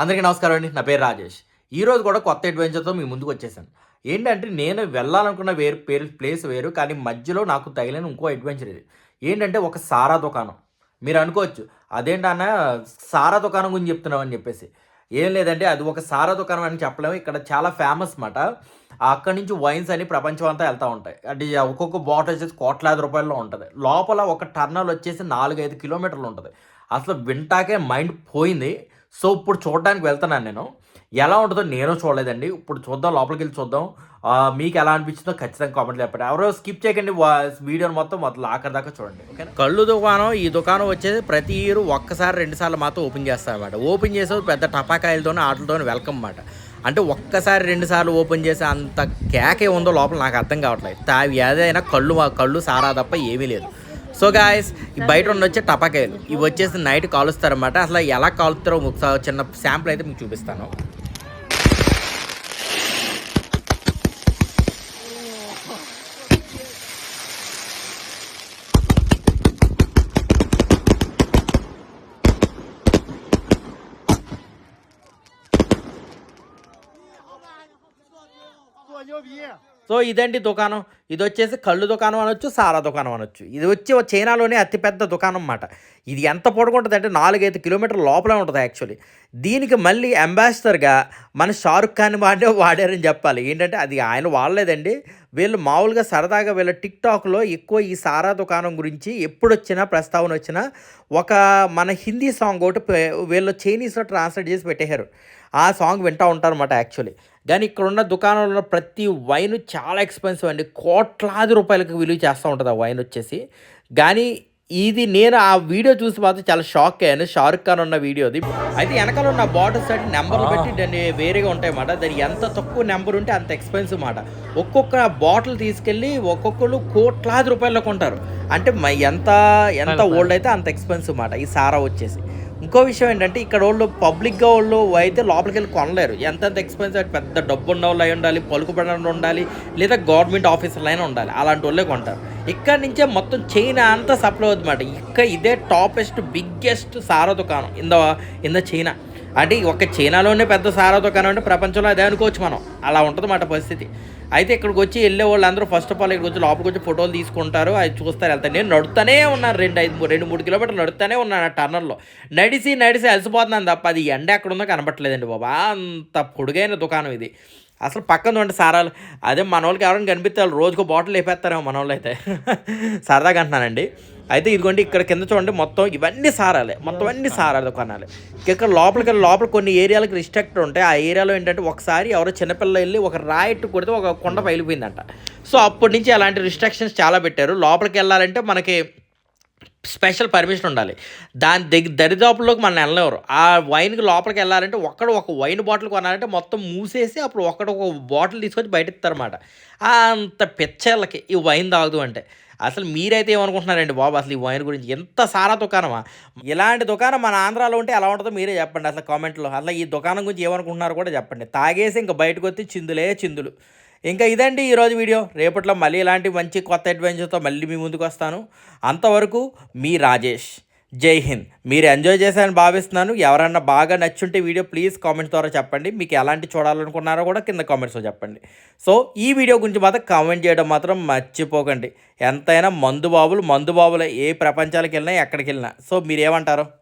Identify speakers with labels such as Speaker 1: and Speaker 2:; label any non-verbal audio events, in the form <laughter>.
Speaker 1: అందరికీ నమస్కారం అండి. నా పేరు రాజేష్. ఈ రోజు కూడా కొత్త అడ్వెంచర్తో మీ ముందుకు వచ్చేసాను. ఏంటంటే నేను వెళ్ళాలనుకున్న వేరు పేరు ప్లేస్ వేరు కానీ మధ్యలో నాకు తగిలిన ఇంకో అడ్వెంచర్ ఇది. ఏంటంటే ఒక సారా దుకాణం. మీరు అనుకోవచ్చు అదేంటన్న సారా దుకాణం గురించి చెప్తున్నావు అని చెప్పేసి. ఏం లేదంటే అది ఒక సారా దుకాణం అని చెప్పలేము. ఇక్కడ చాలా ఫేమస్ మాట అక్కడి నుంచి వైన్స్ అని ప్రపంచం అంతా వెళ్తూ ఉంటాయి. అంటే ఒక్కొక్క బాటిల్ వచ్చేసి కోట్లాది రూపాయల్లో ఉంటుంది. లోపల ఒక టర్నల్ వచ్చేసి నాలుగైదు కిలోమీటర్లు ఉంటుంది. అసలు వింటాకే మైండ్ పోయింది. సో ఇప్పుడు చూడడానికి వెళ్తున్నాను నేను. ఎలా ఉంటుందో నేను చూడలేదండి. ఇప్పుడు చూద్దాం లోపలికి వెళ్ళి చూద్దాం. మీకు ఎలా అనిపించిందో ఖచ్చితంగా కామెంట్ చెప్పండి. ఎవరో స్కిప్ చేయకండి వీడియోని మొత్తం మొత్తం ఆఖరి దాకా చూడండి ఓకేనా? కళ్ళు దుకాణం ఈ దుకాణం వచ్చేసి ప్రతి ఇయర్ ఒక్కసారి రెండు సార్లు మాత్రం ఓపెన్ చేస్తారన్నమాట ఓపెన్ చేసేది పెద్ద టపాకాయలతోనే ఆటలతో వెల్కమ్ అన్నమాట. అంటే ఒక్కసారి రెండు సార్లు ఓపెన్ చేసే అంత కేకే ఉందో లోపల నాకు అర్థం కావట్లేదు. తా ఏదైనా కళ్ళు కళ్ళు సారా తప్ప ఏమీ లేదు. సో గాయస్ ఈ బయట ఉండొచ్చే టపాకాయలు. ఇవి వచ్చేసి నైట్ కాలుస్తారన్నమాట. అసలు ఎలా కాలుస్తారో ఒకసారి చిన్న శాంపుల్ అయితే మీకు చూపిస్తాను. సో ఇదండి దుకాణం? ఇది వచ్చేసి కళ్ళు దుకాణం అనొచ్చు సారా దుకాణం అనొచ్చు. ఇది వచ్చి చైనాలోనే అతిపెద్ద దుకాణం అన్నమాట. ఇది ఎంత పొడుగుంటుంది అంటే నాలుగైదు కిలోమీటర్ల లోపలే ఉంటుంది యాక్చువల్లీ. దీనికి మళ్ళీ అంబాసిడర్గా మన షారుఖ్ ఖాన్ వాడే వాడారని చెప్పాలి. ఏంటంటే అది ఆయన వాడలేదండి. వీళ్ళు మామూలుగా సరదాగా వీళ్ళ టిక్ టాక్లో ఎక్కువ ఈ సారా దుకాణం గురించి ఎప్పుడు వచ్చినా ప్రస్తావన వచ్చినా ఒక మన హిందీ సాంగ్ ఒకటి వీళ్ళు చైనీస్లో ట్రాన్స్లేట్ చేసి పెట్టేశారు. ఆ సాంగ్ వింటూ ఉంటారన్నమాట యాక్చువల్లీ. కానీ ఇక్కడ ఉన్న దుకాణంలో ప్రతి వైన్ చాలా ఎక్స్పెన్సివ్ అండి. కోట్లాది రూపాయలకు విలువ చేస్తూ ఉంటుంది ఆ వైన్ వచ్చేసి. కానీ ఇది నేను ఆ వీడియో చూసి మాత్రం చాలా షాక్ అయ్యాను. షారుఖ్ ఖాన్ ఉన్న వీడియోది. అయితే వెనకాల ఉన్న బాటిల్స్ అంటే నెంబర్లు పెట్టి దాన్ని వేరేగా ఉంటాయి అన్నమాట దాని ఎంత తక్కువ నెంబర్ ఉంటే అంత ఎక్స్పెన్సివ్ మాట. ఒక్కొక్క బాటిల్ తీసుకెళ్ళి ఒక్కొక్కరు కోట్లాది రూపాయల్లో కొంటారు. అంటే ఎంత ఎంత ఓల్డ్ అయితే అంత ఎక్స్పెన్సివ్ మాట. ఈ సారా వచ్చేసి. ఇంకో విషయం ఏంటంటే ఇక్కడ వాళ్ళు పబ్లిక్గా వాళ్ళు అయితే లోపలికి వెళ్ళి కొనలేరు. ఎంతెంత ఎక్స్పెన్సివ్ పెద్ద డబ్బు ఉన్న వాళ్ళు అయి ఉండాలి పలుకుబడి ఉండాలి లేదా గవర్నమెంట్ ఆఫీసర్లు అయినా ఉండాలి. అలాంటి వాళ్ళే కొంటారు. ఇక్కడ నుంచే మొత్తం చైనా అంతా సప్లై అవుతుందన్నమాట ఇక్కడ ఇదే టాపెస్ట్ బిగ్గెస్ట్ సారా దుకాణం. In the in the China అంటే ఒక చైనాలోనే పెద్ద సారా దుకాణం అంటే ప్రపంచంలో అదే అనుకోవచ్చు మనం. అలా ఉంటుంది మాట పరిస్థితి. అయితే ఇక్కడికి వచ్చి వెళ్ళే వాళ్ళందరూ ఫస్ట్ ఆఫ్ ఆల్ ఇక్కడికి వచ్చి లోపలికి వచ్చి ఫోటోలు తీసుకుంటారు. అది చూస్తారు వెళ్తారు. నేను నడుస్తూనే ఉన్నాను. రెండు ఐదు రెండు మూడు కిలోమీటర్లు నడుస్తూనే ఉన్నాను ఆ టర్నర్లో. నడిసి నడిసి అలసిపోతున్నాను తప్ప అది ఎండ ఎక్కడ ఉందో కనపట్లేదండి బాబా. అంత పొడుగైన దుకాణం ఇది. అసలు పక్కన ఉంటే సారాలు. అదే మన వాళ్ళకి ఎవరైనా కనిపిస్తారు వాళ్ళు రోజుకో బాటిల్ వేపేస్తారేమో మన వాళ్ళు అయితే <laughs> సరదాగా అంటున్నానండి. అయితే ఇదిగోండి ఇక్కడ కింద చూడండి మొత్తం ఇవన్నీ సారాలి. మొత్తం అన్ని సారాలి కొనాలి ఇక్కడ లోపలికి వెళ్ళి లోపల కొన్ని ఏరియాలకు రిస్ట్రిక్ట్ ఉంటాయి. ఆ ఏరియాలో ఏంటంటే ఒకసారి ఎవరో చిన్నపిల్ల వెళ్ళి ఒక రాయిట్టు కొడితే ఒక కొండ పగిలిపోయిందంట. సో అప్పటి నుంచి అలాంటి రిస్ట్రిక్షన్స్ చాలా పెట్టారు. లోపలికి వెళ్ళాలంటే మనకి స్పెషల్ పర్మిషన్ ఉండాలి. దాని దగ్గర దరిదాపుల్లోకి మనం వెళ్ళలేరు. ఆ వైన్కి లోపలికి వెళ్ళాలంటే ఒక్కడు ఒక వైన్ బాటిల్ కొనాలంటే మొత్తం మూసేసి అప్పుడు ఒక్కడు ఒక బాటిల్ తీసుకొచ్చి బయట ఇస్తారన్నమాట అంత పిచ్చేళ్ళకి ఈ వైన్ తాగదు అంటే. అసలు మీరైతే ఏమనుకుంటున్నారండి బాబు? అసలు ఈ వైన్ గురించి ఎంత సారా దుకాణమా? ఇలాంటి దుకాణం మన ఆంధ్రాలో ఉంటే ఎలా ఉంటుందో మీరే చెప్పండి. అసలు కామెంట్లో. అసలు ఈ దుకాణం గురించి ఏమనుకుంటున్నారో కూడా చెప్పండి. తాగేసి ఇంకా బయటకు వచ్చి చిందులే చిందులు. ఇంకా ఇదండి ఈరోజు వీడియో. రేపట్లో మళ్ళీ ఇలాంటి మంచి కొత్త అడ్వెంచర్తో మళ్ళీ మీ ముందుకు వస్తాను. అంతవరకు మీ రాజేష్. జై హింద్. మీరు ఎంజాయ్ చేశారని భావిస్తున్నాను. ఎవరన్నా బాగా నచ్చుంటే వీడియో ప్లీజ్ కామెంట్స్ ద్వారా చెప్పండి. మీకు ఎలాంటి చూడాలనుకున్నారో కూడా కింద కామెంట్స్లో చెప్పండి. సో ఈ వీడియో గురించి మాత్రం కామెంట్ చేయడం మాత్రం మర్చిపోకండి. ఎంతైనా మందు బాబులు మందు బాబులే. ఏ ప్రపంచాలకు వెళ్ళినా ఎక్కడికి వెళ్ళినా సో మీరేమంటారు?